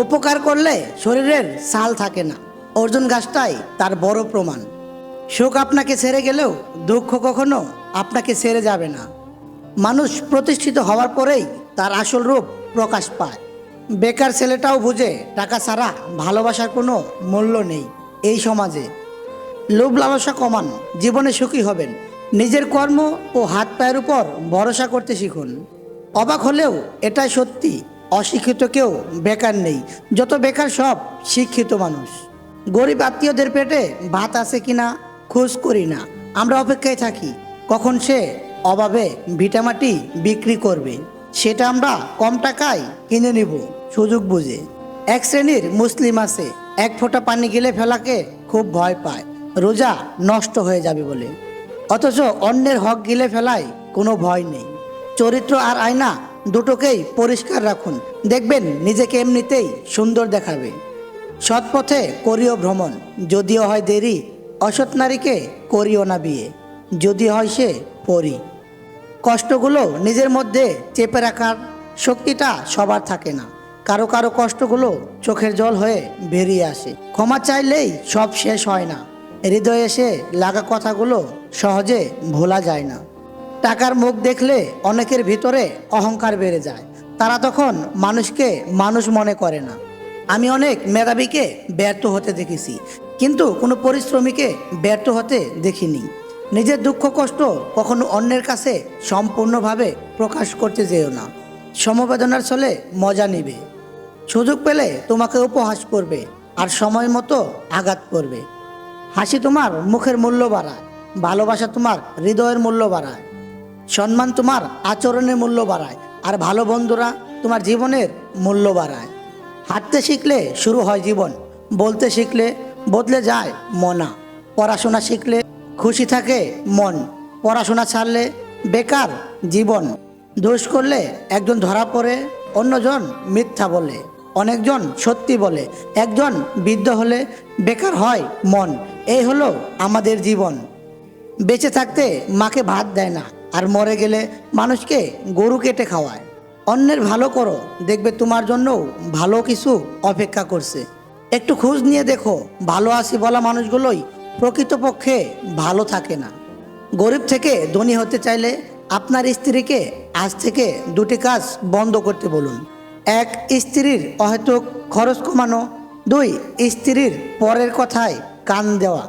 উপকার করলে শরীরের সাল থাকে না। অর্জুন গাছটাই তার বড় প্রমাণ। সুখ আপনাকে ছেড়ে গেলেও দুঃখ কখনো আপনাকে ছেড়ে যাবে না। মানুষ প্রতিষ্ঠিত হওয়ার পরেই তার আসল রূপ প্রকাশ পায়। বেকার ছেলেটাও বুঝে টাকা ছাড়া ভালোবাসার কোনো মূল্য নেই এই সমাজে। লোভ লালসা কমান, জীবনে সুখী হবেন। নিজের কর্ম ও হাত পায়ের উপর ভরসা করতে শিখুন। অবাক হলেও এটাই সত্যি। অশিক্ষিত কেউ বেকার নেই। যত বেকার সব শিক্ষিত মানুষ। গরিব আত্মীয়দের পেটে ভাত আছে কিনা খোঁজ করি না। আমরা অপেক্ষায় থাকি কখন সে অভাবে ভিটামাটি বিক্রি করবে। সেটা আমরা কম টাকায় কিনে নিব, সুযোগ বুঝে। এক শ্রেণির মুসলিম আছে, এক ফোঁটা পানি গেলে ফেলাকে খুব ভয় পায়। রোজা নষ্ট হয়ে যাবে বলে। অথচ অন্যের হক গিলে ফেলায় কোনো ভয় নেই। চরিত্র আর আয়না দুটোকেই পরিষ্কার রাখুন। দেখবেন নিজেকে এমনিতেই সুন্দর দেখাবে। সৎপথে করিও ভ্রমণ। যদিও হয় দেরি, অসৎ নারীকে করিও না বিয়ে। যদি হয় সে পরি। কষ্টগুলো নিজের মধ্যে চেপে রাখার শক্তিটা সবার থাকে না। কারও কারও কষ্টগুলো চোখের জল হয়ে বেরিয়ে আসে। ক্ষমা চাইলেই সব শেষ হয় না। হৃদয়ে এসে লাগা কথাগুলো সহজে ভোলা যায় না। টাকার মুখ দেখলে অনেকের ভিতরে অহংকার বেড়ে যায়। তারা তখন মানুষকে মানুষ মনে করে না। আমি অনেক মেধাবীকে ব্যর্থ হতে দেখেছি, কিন্তু কোনো পরিশ্রমীকে ব্যর্থ হতে দেখিনি। নিজের দুঃখ কষ্ট কখনো অন্যের কাছে সম্পূর্ণভাবে প্রকাশ করতে যেও না। সমবেদনার ছলে মজা নিবে। সুযোগ পেলে তোমাকে উপহাস করবে আর সময় মতো আঘাত করবে। হাসি তোমার মুখের মূল্য বাড়ায়, ভালোবাসা তোমার হৃদয়ের মূল্য বাড়ায়। সম্মান তোমার আচরণের মূল্য বাড়ায়, আর ভালো বন্ধুরা তোমার জীবনের মূল্য বাড়ায়। হাঁটতে শিখলে শুরু হয় জীবন, বলতে শিখলে বদলে যায় মনা। পড়াশোনা শিখলে খুশি থাকে মন, পড়াশোনা ছাড়লে বেকার জীবন। দোষ করলে একজন ধরা পড়ে, অন্যজন মিথ্যা বলে, অনেকজন সত্যি বলে, একজন বৃদ্ধ হলে বেকার হয় মন। এই হলো আমাদের জীবন। বেঁচে থাকতে মাকে ভাত দেয় না। আর মরে গেলে মানুষকে গরু কেটে খাওয়ায়। অন্যের ভালো করো, দেখবে তোমার জন্যও ভালো কিছু অপেক্ষা করছে। একটু খোঁজ নিয়ে দেখো, ভালো আছি বলা মানুষগুলোই প্রকৃতপক্ষে ভালো থাকে না। গরিব থেকে ধনী হতে চাইলে আপনার স্ত্রীকে আজ থেকে দুটি কাজ বন্ধ করতে বলুন। এক, স্ত্রীর অহেতুক খরচ কমানো। দুই, স্ত্রীর পরের কথায় কান দেওয়া।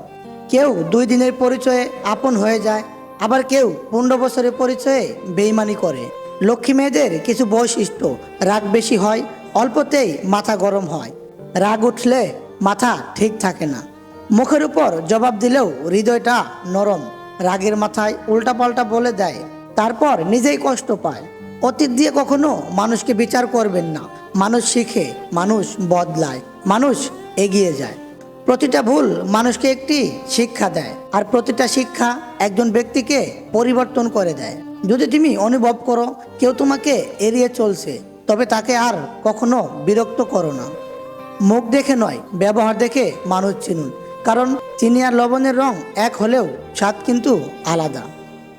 কেউ দুই দিনের পরিচয়ে আপন হয়ে যায় আবার কেউ পনেরো বছরের পরিচয়ে বেইমানি করে। লক্ষ্মী মেয়েদের কিছু বৈশিষ্ট্য, রাগ বেশি হয়, অল্পতেই মাথা গরম হয়। রাগ উঠলে মাথা ঠিক থাকে না। মুখের উপর জবাব দিলেও হৃদয়টা নরম, রাগের মাথায় উল্টাপাল্টা বলে দেয়, তারপর নিজেই কষ্ট পায়। অতীত দিয়ে কখনো মানুষকে বিচার করবেন না। মানুষ শিখে, মানুষ বদলায়, মানুষ এগিয়ে যায়। প্রতিটা ভুল মানুষকে একটি শিক্ষা দেয় আর প্রতিটা শিক্ষা একজন ব্যক্তিকে পরিবর্তন করে দেয়। যদি তুমি অনুভব করো কেউ তোমাকে এড়িয়ে চলছে, তবে তাকে আর কখনো বিরক্ত করো না। মুখ দেখে নয়, ব্যবহার দেখে মানুষ চিনুন, কারণ চিনি আর লবণের রং এক হলেও স্বাদ কিন্তু আলাদা।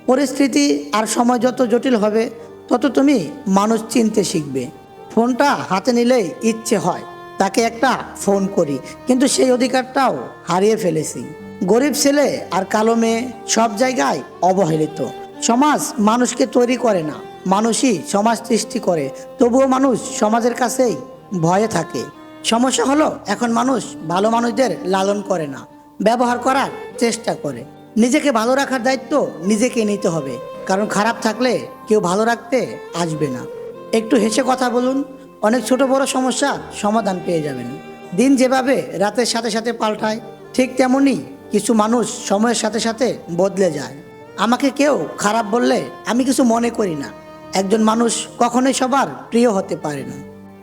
পরিস্থিতি আর সময় যত জটিল হবে, তত তুমি মানুষ চিনতে শিখবে। ফোনটা হাতে নিলেই ইচ্ছে হয় তাকে একটা ফোন করি। কিন্তু সেই অধিকারটাও হারিয়ে ফেলেছি। গরিব ছেলে আর কালো মেয়ে সব জায়গায় অবহেলিত। সমাজ মানুষকে তৈরি করে না, মানুষই সমাজ সৃষ্টি করে। তবুও মানুষ সমাজের কাছেই ভয়ে থাকে। সমস্যা হলো এখন মানুষ ভালো মানুষদের লালন করে না, ব্যবহার করার চেষ্টা করে। নিজেকে ভালো রাখার দায়িত্ব নিজেকে নিতে হবে। কারণ খারাপ থাকলে কেউ ভালো রাখতে আসবে না। একটু হেসে কথা বলুন অনেক ছোট বড় সমস্যা, সমাধান পেয়ে যাবেন। দিন যেভাবে রাতের সাথে সাথে পাল্টায়, ঠিক তেমনই কিছু মানুষ সময়ের সাথে সাথে বদলে যায়। আমাকে কেউ খারাপ বললে আমি কিছু মনে করি না। একজন মানুষ কখনোই সবার প্রিয় হতে পারে না।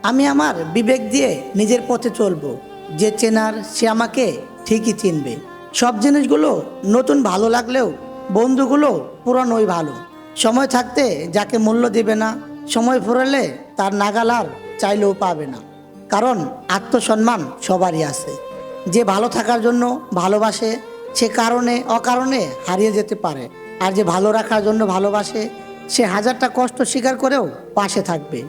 আমি আমার বিবেক দিয়ে নিজের পথে চলবো। যে চেনার সে আমাকে ঠিকই চিনবে। সব জিনিসগুলো নতুন ভালো লাগলেও বন্ধুগুলো পুরানোই ভালো। সময় থাকতে যাকে মূল্য দেবে না, সময় ফুরালে তার নাগাল আর চাইলেও পাবে না। কারণ আত্মসম্মান সবারই আছে। যে ভালো থাকার জন্য ভালোবাসে, সে কারণে, অকারণে হারিয়ে যেতে পারে। আর যে ভালো রাখার জন্য ভালোবাসে, সে হাজারটা কষ্ট স্বীকার করেও পাশে থাকবে।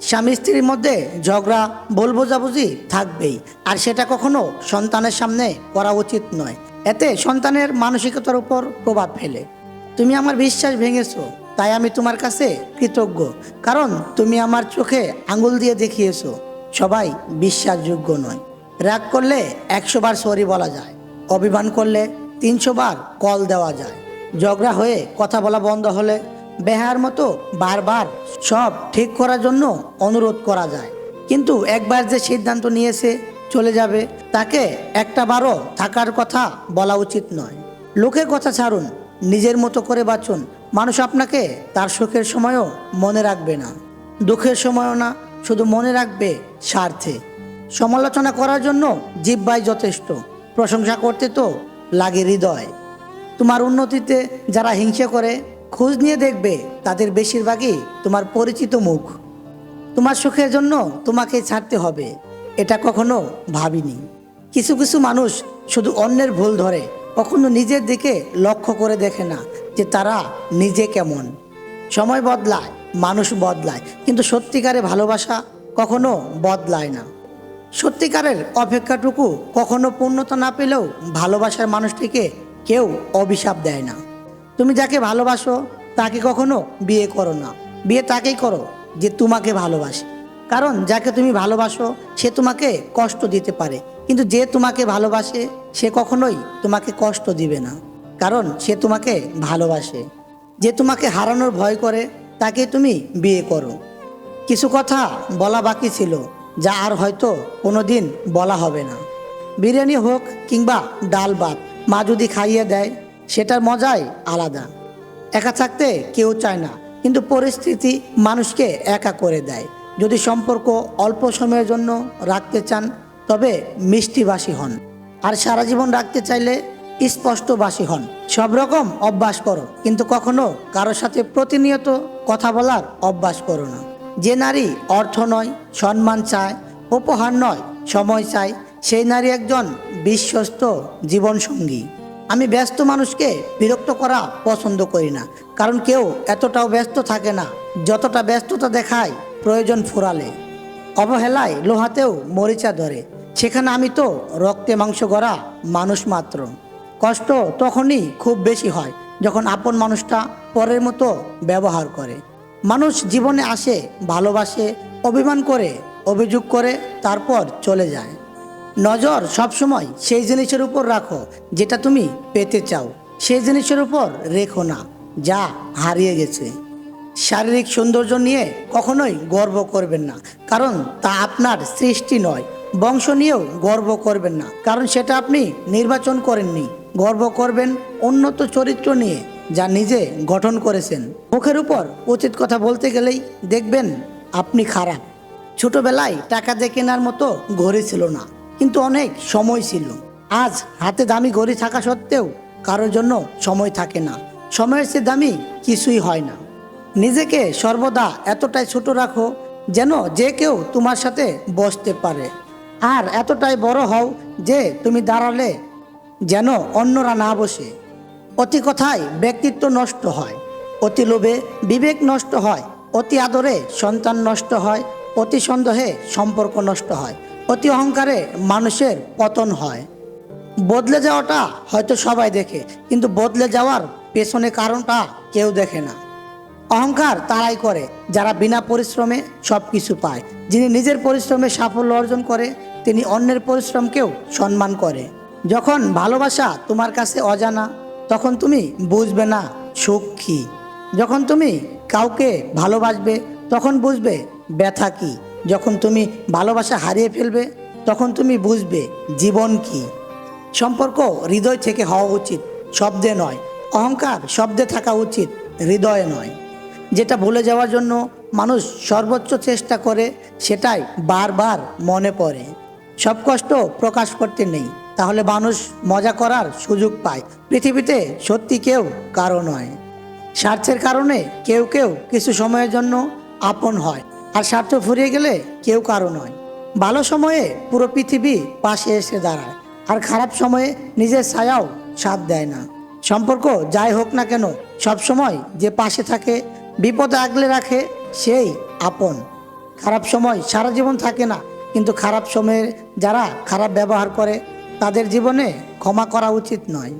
স্বামী স্ত্রীর মধ্যে ঝগড়া, ভুল বোঝাবুঝি থাকবেই। আর সেটা কখনো সন্তানের সামনে করা উচিত নয়। এতে সন্তানের মানসিকতার উপর প্রভাব ফেলে। তুমি আমার বিশ্বাস ভেঙেছো। তাই আমি তোমার কাছে কৃতজ্ঞ। কারণ তুমি আমার চোখে আঙুল দিয়ে দেখিয়েছো। সবাই বিশ্বাসযোগ্য নয়। রাগ করলে একশো বার সরি বলা যায়। অভিমান করলে তিনশো বার কল দেওয়া যায়। ঝগড়া হয়ে কথা বলা বন্ধ হলে বেহার মতো বারবার সব ঠিক করার জন্য অনুরোধ করা যায়। কিন্তু একবার যে সিদ্ধান্ত নিয়েছে চলে যাবে, তাকে একটা বারও থাকার কথা বলা উচিত নয়। লোকের কথা ছাড়ুন, নিজের মতো করে বাঁচুন মানুষ আপনাকে তার সুখের সময়ও মনে রাখবে না, দুঃখের সময়ও না, শুধু মনে রাখবে স্বার্থে। সমালোচনা করার জন্য জিব্বাই যথেষ্ট, প্রশংসা করতে তো লাগে হৃদয়। তোমার উন্নতিতে যারা হিংসা করে, খোঁজ নিয়ে দেখবে তাদের বেশিরভাগই তোমার পরিচিত মুখ। তোমার সুখের জন্য তোমাকে ছাড়তে হবে, এটা কখনো ভাবিনি। কিছু কিছু মানুষ শুধু অন্যের ভুল ধরে, কখনো নিজের দিকে লক্ষ্য করে দেখে না যে তারা নিজে কেমন। সময় বদলায়, মানুষ বদলায়, কিন্তু সত্যিকারে ভালোবাসা কখনো বদলায় না। সত্যিকারের অপেক্ষাটুকু কখনো পূর্ণতা না পেলেও ভালোবাসার মানুষটিকে কেউ অভিশাপ দেয় না। তুমি যাকে ভালোবাসো, তাকে কখনো বিয়ে করো না। বিয়ে তাকেই করো যে তোমাকে ভালোবাসে। কারণ যাকে তুমি ভালোবাসো, সে তোমাকে কষ্ট দিতে পারে। কিন্তু যে তোমাকে ভালোবাসে, সে কখনোই তোমাকে কষ্ট দিবে না। কারণ সে তোমাকে ভালোবাসে। যে তোমাকে হারানোর ভয় করে, তাকে তুমি বিয়ে করো। কিছু কথা বলা বাকি ছিল, যা আর হয়তো কোনো দিন বলা হবে না। বিরিয়ানি হোক কিংবা ডাল ভাত, মা যদি খাইয়ে দেয়, সেটার মজাই আলাদা। একা থাকতে কেউ চায় না, কিন্তু পরিস্থিতি মানুষকে একা করে দেয়। যদি সম্পর্ক অল্প সময়ের জন্য রাখতে চান, তবে মিষ্টিবাসী হন। আর সারা জীবন রাখতে চাইলে স্পষ্টবাসী হন। সব রকম অভ্যাস করো, কিন্তু কখনো কারোর সাথে প্রতিনিয়ত কথা বলার অভ্যাস করো না। যে নারী অর্থ নয়, সম্মান চায়, উপহার নয়, সময় চায়, সেই নারী একজন বিশ্বস্ত জীবনসঙ্গী। আমি ব্যস্ত মানুষকে বিরক্ত করা পছন্দ করি না, কারণ কেউ এতটাও ব্যস্ত থাকে না, যতটা ব্যস্ততা দেখায় প্রয়োজন ফুরালে। অবহেলায় লোহাতেও মরিচা ধরে, সেখানে আমি তো রক্তে মাংস গড়া মানুষ মাত্র। কষ্ট তখনই খুব বেশি হয় যখন আপন মানুষটা পরের মতো ব্যবহার করে। মানুষ জীবনে আসে, ভালোবাসে, অভিমান করে, অভিযোগ করে, তারপর চলে যায়। নজর সবসময় সেই জিনিসের উপর রাখো যেটা তুমি পেতে চাও। সেই জিনিসের উপর রেখো না, যা হারিয়ে গেছে। শারীরিক সৌন্দর্য নিয়ে কখনোই গর্ব করবেন না, কারণ তা আপনার সৃষ্টি নয়। বংশ নিয়েও গর্ব করবেন না, কারণ সেটা আপনি নির্বাচন করেননি। গর্ব করবেন উন্নত চরিত্র নিয়ে যা নিজে গঠন করেছেন। মুখের উপর উচিত কথা বলতে গেলেই দেখবেন আপনি খারাপ। ছোটবেলায় টাকা দিয়ে কেনার মতো ঘড়ি ছিল না, কিন্তু অনেক সময় ছিল। আজ হাতে দামি ঘড়ি থাকা সত্ত্বেও কারোর জন্য সময় থাকে না। সময়ের চেয়ে দামি কিছুই হয় না। নিজেকে সর্বদা এতটাই ছোট রাখো যেন যে কেউ তোমার সাথে বসতে পারে। আর এতটাই বড় হও যে তুমি দাঁড়ালে যেন অন্যরা না বসে। অতি কথায় ব্যক্তিত্ব নষ্ট হয়, অতি লোভে বিবেক নষ্ট হয়, অতি আদরে সন্তান নষ্ট হয়, অতি সন্দেহে সম্পর্ক নষ্ট হয়, অতি অহংকারে মানুষের পতন হয়। বদলে যাওয়াটা হয়তো সবাই দেখে, কিন্তু বদলে যাওয়ার পেছনে কারণটা কেউ দেখে না। অহংকার তারাই করে, যারা বিনা পরিশ্রমে সব কিছু পায়। যিনি নিজের পরিশ্রমে সাফল্য অর্জন করে, তিনি অন্যের পরিশ্রমকেও সম্মান করে। যখন ভালোবাসা তোমার কাছে অজানা, তখন তুমি বুঝবে না সুখ কী। যখন তুমি কাউকে ভালোবাসবে, তখন বুঝবে ব্যথা কি। যখন তুমি ভালোবাসা হারিয়ে ফেলবে, তখন তুমি বুঝবে জীবন কি। সম্পর্ক হৃদয় থেকে হওয়া উচিত, শব্দে নয়। অহংকার শব্দে থাকা উচিত, হৃদয়ে নয়। যেটা ভুলে যাওয়ার জন্য মানুষ সর্বোচ্চ চেষ্টা করে, সেটাই বারবার মনে পড়ে। সব কষ্ট প্রকাশ করতে নেই। তাহলে মানুষ মজা করার সুযোগ পায়। পৃথিবীতে সত্যি কেউ কারও নয়। স্বার্থের কারণে কেউ কেউ কিছু সময়ের জন্য আপন হয়। আর স্বার্থ ফুরিয়ে গেলে কেউ কারও নয়। ভালো সময়ে পুরো পৃথিবী পাশে এসে দাঁড়ায়। আর খারাপ সময়ে নিজের ছায়াও সাথ দেয় না। সম্পর্ক যাই হোক না কেন, সব সময় যে পাশে থাকে, বিপদে আগলে রাখে, সেই আপন। খারাপ সময় সারা জীবন থাকে না, কিন্তু খারাপ সময়ে যারা খারাপ ব্যবহার করে তাদের জীবনে ক্ষমা করা উচিত নয়।